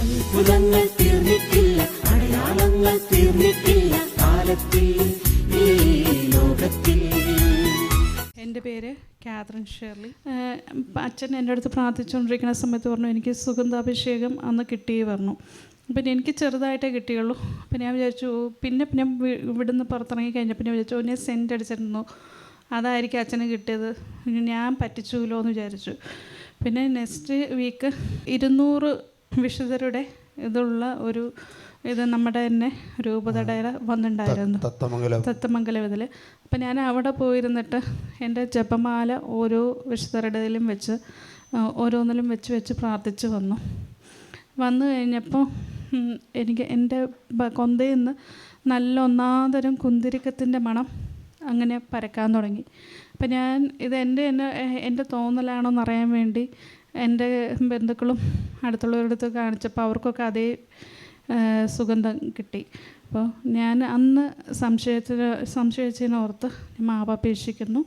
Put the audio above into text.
അത്ഭുതങ്ങൾ തീർന്നിട്ടില്ല അടയാളങ്ങൾ തീർന്നിട്ടില്ല കാലത്തിൽ ഈ ലോകത്തിൽ. എന്റെ പേര് കാതറിൻ ഷേർലി. അച്ഛൻ എന്റെ അടുത്ത് പ്രാർത്ഥിച്ചുകൊണ്ടിരിക്കുന്ന സമയത്ത് പറഞ്ഞു എനിക്ക് സുഗന്ധാഭിഷേകം അന്ന് കിട്ടി പറഞ്ഞു. പിന്നെ എനിക്ക് ചെറുതായിട്ടേ കിട്ടിയുള്ളൂ. പിന്നെ ഞാൻ വിചാരിച്ചു പിന്നെ പിന്നെ ഇവിടുന്ന് പുറത്തിറങ്ങി കഴിഞ്ഞപ്പോൾ പിന്നെ വിചാരിച്ചു എന്നെ സെന്റ് അടിച്ചിരുന്നു. അതായിരിക്കും അച്ഛന് കിട്ടിയത്. ഞാൻ പറ്റിച്ചുല്ലോ എന്ന് വിചാരിച്ചു. പിന്നെ നെക്സ്റ്റ് വീക്ക് ഇരുന്നൂറ് വിശുദ്ധരുടെ ഇതുള്ള ഒരു ഇത് നമ്മുടെ തന്നെ രൂപതടയിൽ വന്നിട്ടുണ്ടായിരുന്നു തത്തമംഗലം. തത്തമംഗലം ഇതിൽ അപ്പം ഞാൻ അവിടെ പോയിരുന്നിട്ട് എന്റെ ജപമാല ഓരോ വിശുദ്ധരുടെയിലും വെച്ച് ഓരോന്നിലും വെച്ച് വെച്ച് പ്രാർത്ഥിച്ച് വന്നു. വന്നു കഴിഞ്ഞപ്പോൾ എനിക്ക് എന്റെ കൊന്തയിൽ നിന്ന് നല്ല ഒന്നാന്തരം കുന്തിരിക്കത്തിന്റെ മണം അങ്ങനെ പരക്കാൻ തുടങ്ങി. അപ്പം ഞാൻ ഇത് എന്റെ എന്നെ എന്റെ തോന്നലാണോ എന്നറിയാൻ വേണ്ടി എന്റെ ബന്ധുക്കളും അടുത്തുള്ളവരുടെ അടുത്ത് കാണിച്ചപ്പോൾ അവർക്കൊക്കെ അതേ സുഗന്ധം കിട്ടി. അപ്പോൾ ഞാൻ അന്ന് സംശയത്തിന് സംശയിച്ചതിനോർത്ത് മാപപേക്ഷിക്കുന്നു